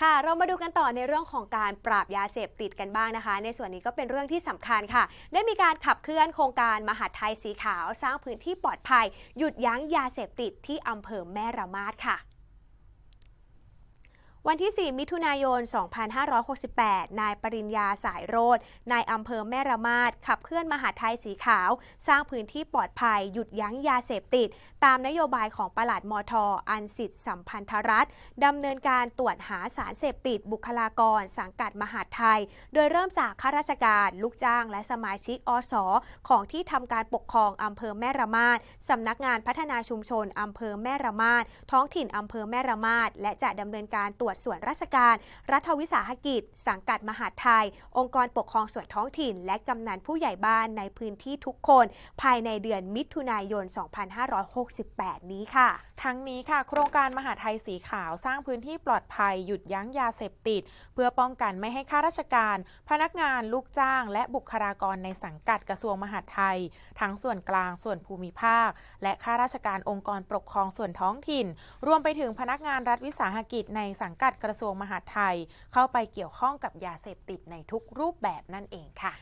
ค่ะ เรามาดูกันต่อในเรื่องของการปราบยาเสพติดกันบ้างนะคะ ในส่วนนี้ก็เป็นเรื่องที่สำคัญค่ะ ได้มีการขับเคลื่อนโครงการมหาดไทยสีขาว สร้างพื้นที่ปลอดภัย หยุดยั้งยาเสพติดที่อำเภอแม่ระมาดค่ะ วันที่ 4 มิถุนายน 2568 นายปริญญาสายโรดนายอำเภอแม่ระมาดขับเคลื่อนมหาดไทยสีขาว สร้างพื้นที่ปลอดภัย หยุดยั้งยาเสพติด ตามนโยบายของประหลัดมทอันสิทธิสัมพันธรัฐดำเนินการตรวจหาสารเสพติด บุคลากร สังกัดมหาดไทย โดยเริ่มจากข้าราชการ ลูกจ้าง และสมาชิกอสของที่ทำการปกครองอำเภอแม่ระมาดสำนักงานพัฒนาชุมชนอำเภอแม่ระมาดท้องถิ่นอำเภอแม่ระมาดและจะดำเนินการตรวจส่วนราชการ รัฐวิสาหกิจ สังกัดมหาดไทย องค์กรปกครองส่วนท้องถิ่น และกำนันผู้ใหญ่บ้านในพื้นที่ทุกคน ภายในเดือนมิถุนายน 2568 นี้ค่ะ ทั้งนี้ค่ะ โครงการมหาไทยสีขาวสร้างพื้นที่ปลอดภัยหยุดยั้งยาเสพติด เพื่อป้องกันไม่ให้ข้าราชการ พนักงานลูกจ้าง และบุคลากรในสังกัดกระทรวงมหาดไทย ทั้งส่วนกลางส่วนภูมิภาค และข้าราชการองค์กรปกครองส่วนท้องถิ่น รวมไปถึงพนักงานรัฐวิสาหกิจในสังกัดกระทรวงมหาดไทย เข้าไปเกี่ยวข้องกับยาเสพติดในทุกรูปแบบนั่นเองค่ะ